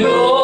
주여